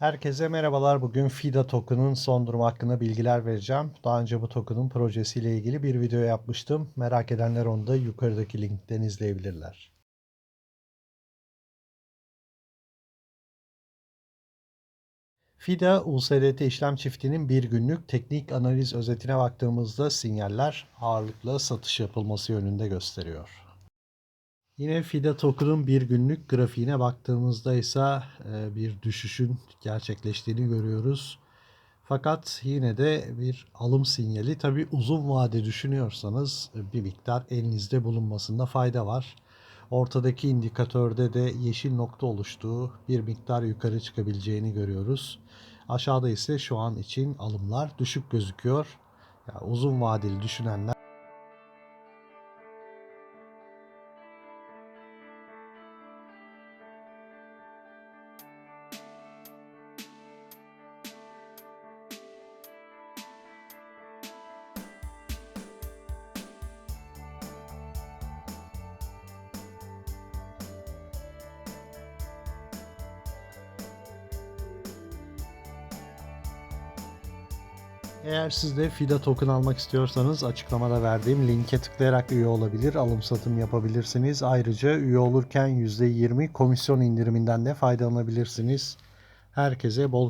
Herkese merhabalar. Bugün FIDA token'ın son durumu hakkında bilgiler vereceğim. Daha önce bu token'ın projesiyle ilgili bir video yapmıştım. Merak edenler onu da yukarıdaki linkten izleyebilirler. FIDA USDT işlem çiftinin bir günlük teknik analiz özetine baktığımızda sinyaller ağırlıkla satış yapılması yönünde gösteriyor. Yine FIDA token'ın bir günlük grafiğine baktığımızda ise e, bir düşüşün gerçekleştiğini görüyoruz. Fakat yine de bir alım sinyali. Tabi uzun vade düşünüyorsanız e, bir miktar elinizde bulunmasında fayda var. Ortadaki indikatörde de yeşil nokta oluştuğu bir miktar yukarı çıkabileceğini görüyoruz. Aşağıda ise şu an için alımlar düşük gözüküyor. Ya uzun vadeli düşünenler Eğer siz de FIDA token almak istiyorsanız açıklamada verdiğim linke tıklayarak üye olabilir, alım satım yapabilirsiniz. Ayrıca üye olurken %20 komisyon indiriminden de faydalanabilirsiniz. Herkese bol